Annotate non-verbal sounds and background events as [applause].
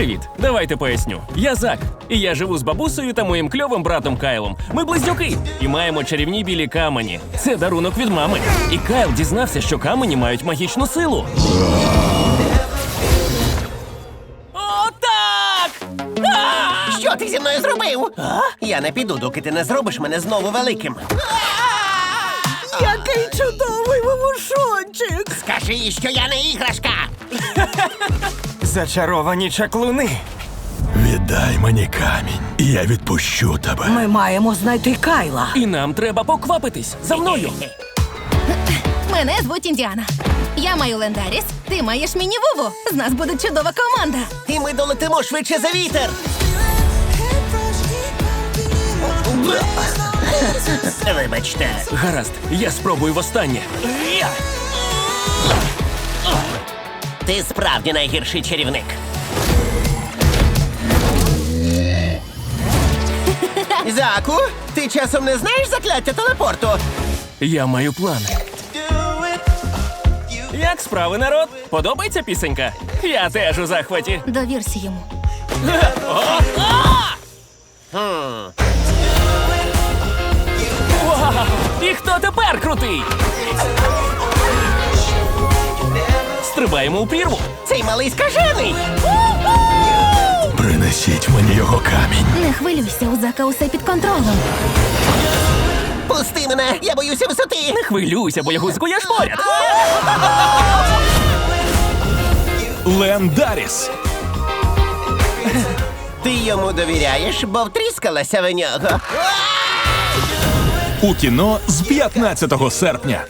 Привіт, давайте поясню. Я Зак, і я живу з бабусею та моїм кльовим братом Кайлом. Ми близнюки і маємо чарівні білі камені. Це дарунок від мами. І Кайл дізнався, що камені мають магічну силу. О, так! Що ти зі мною зробив? Я не піду, доки ти не зробиш мене знову великим. Який чудовий вовушончик! Скажи що я не іграшка. [laughs] Зачаровані чаклуни. Віддай мені камінь, і я відпущу тебе. Ми маємо знайти Кайла. І нам треба поквапитись. За мною. Мене звуть Індіана. Я маю Лендаріс, ти маєш міні-вову. З нас буде чудова команда. І ми долетимо швидше за вітер. [laughs] Вибачте. Гаразд, я спробую востаннє. Ти справді найгірший чарівник. Заку, ти часом не знаєш закляття телепорту? Я маю план. Як справи, народ? Подобається пісенька? Я теж у захваті. Довірся йому. І хто тепер крутий? Стрибаємо у прірву. Цей малий скажений. Принесіть мені його камінь. Не хвилюйся, у Зака усе під контролем. Пусти мене, я боюся висоти. Не хвилюйся, бо я гузку я ж поряд. Лендаріс. Ти йому довіряєш, бо втріскалася в нього. У кіно з 15 серпня.